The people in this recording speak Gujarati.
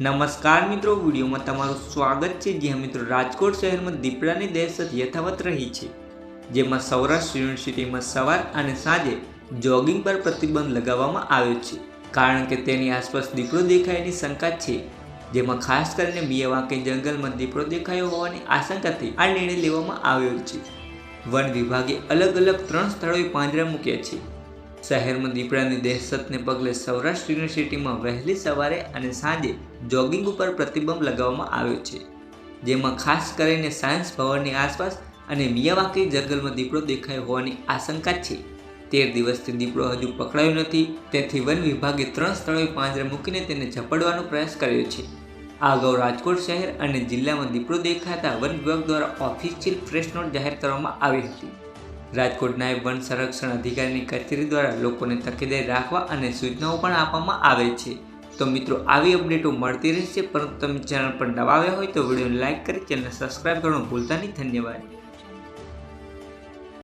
નમસ્કાર મિત્રો, વિડીયોમાં તમારું સ્વાગત છે. જ્યાં મિત્રો રાજકોટ શહેરમાં દીપડાની દહેશત યથાવત રહી છે. જેમાં સૌરાષ્ટ્ર યુનિવર્સિટીમાં સવાર અને સાંજે જોગિંગ પર પ્રતિબંધ લગાવવામાં આવ્યો છે. કારણ કે તેની આસપાસ દીપડો દેખાયની શંકા છે. જેમાં ખાસ કરીને મિયાવાંકી જંગલમાં દીપડો દેખાયો હોવાની આશંકાથી આ નિર્ણય લેવામાં આવ્યો છે. વન વિભાગે અલગ અલગ ત્રણ સ્થળોએ પાંજરા મૂક્યા છે. શહેરમાં દીપડાની દહેશતને પગલે સૌરાષ્ટ્ર યુનિવર્સિટીમાં વહેલી સવારે અને સાંજે જોગિંગ ઉપર પ્રતિબંધ લગાવવામાં આવ્યો છે, જેમાં ખાસ કરીને સાયન્સ ભવનની આસપાસ અને મિયાવાકી જંગલમાં દીપડો દેખાયો હોવાની આશંકા છે. તેર દિવસથી દીપડો હજુ પકડાયો નથી, તેથી વન વિભાગે ત્રણ સ્થળોએ પાંજરા મૂકીને તેને ઝપડવાનો પ્રયાસ કર્યો છે. આ અગાઉ રાજકોટ શહેર અને જિલ્લામાં દીપડો દેખાતા વન વિભાગ દ્વારા ઓફિશિયલ પ્રેસ નોટ જાહેર કરવામાં આવી હતી. રાજકોટ નાયબ વન સંરક્ષણ અધિકારીની કચેરી દ્વારા લોકોને તકેદારી રાખવા અને સૂચનાઓ પણ આપવામાં આવે છે. તો મિત્રો, આવી અપડેટો મળતી રહેશે, પરંતુ તમે ચેનલ પર નવા આવ્યા હોય તો વિડીયોને લાઇક કરી ચેનલ સબસ્ક્રાઇબ કરવાનું ભૂલતા નહીં. ધન્યવાદ.